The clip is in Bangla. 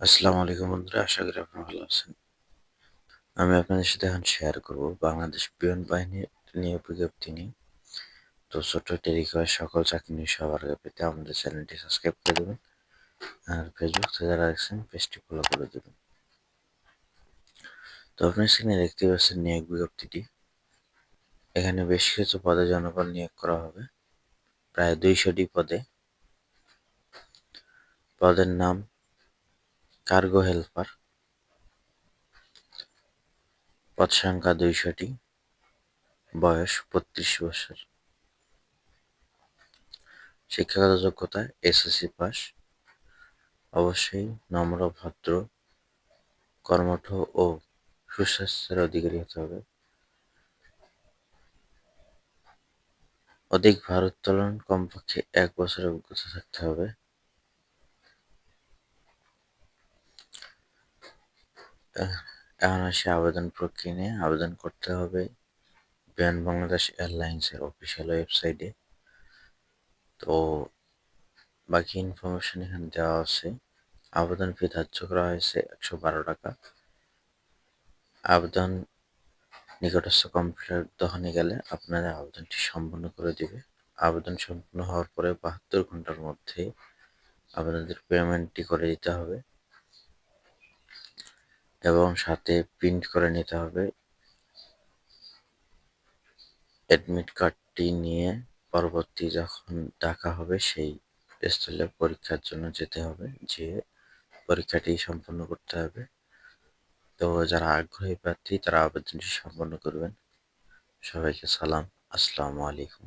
আসসালামু আলাইকুম বন্ধুরা, আশা করি আপনারা ভালো আছেন। আমি আপনাদের সাথে এখন শেয়ার করব বাংলাদেশ বিমান বাহিনীর নিয়োগ বিজ্ঞপ্তি নিয়ে। তো ছোট্ট একটি সকল চাকরি নিয়ে সবার পেতে আমাদের চ্যানেলটি সাবস্ক্রাইব করে দেবেন। আর ফেসবুক থেকে যারা দেখছেন, পেজটি ফলো করে দেবেন। তো আপনার স্ক্রিনে দেখতে পাচ্ছেন নিয়োগ বিজ্ঞপ্তিটি। এখানে বেশ কিছু পদে জনগণ নিয়োগ করা হবে, প্রায় দুইশোটি পদে। পদের নাম কার্গো হেল্পার। পদ সংখ্যা দুইশোটি। বয়স বত্রিশ বছর। শিক্ষাগত যোগ্যতা এসএসসি পাস। অবশ্যই নম্র, ভদ্র, কর্মঠ ও সুস্বাস্থ্যের অধিকারী হতে হবে। অধিক ভারোত্তোলন কমপক্ষে এক বছরের অভিজ্ঞতা থাকতে হবে। এখন আসে আবেদন প্রক্রিয়া নিয়ে আবেদন করতে হবে বিমান বাংলাদেশ এয়ারলাইন্সের অফিসিয়াল ওয়েবসাইটে তো বাকি ইনফরমেশন এখানে দেওয়া আছে। আবেদন ফি ধার্য করা হয়েছে একশো বারো টাকা। আবেদন নিকটস্থ কম্পিউটার দোকানে গেলে আপনাদের আবেদনটি সম্পন্ন করে দিবে। আবেদন সম্পূর্ণ হওয়ার পরে বাহাত্তর ঘণ্টার মধ্যে আপনাদের পেমেন্টটি করে দিতে হবে। এবং সাথে প্রিন্ট করে নিতে হবে। অ্যাডমিট কার্ডটি নিয়ে পরবর্তী যখন ডাকা হবে, সেই স্থলে পরীক্ষার জন্য যেতে হবে যে পরীক্ষাটি সম্পন্ন করতে হবে। তো যারা আগ্রহী প্রার্থী, তারা আবেদনটি সম্পন্ন করবেন। সবাইকে সালাম। আসসালামু আলাইকুম।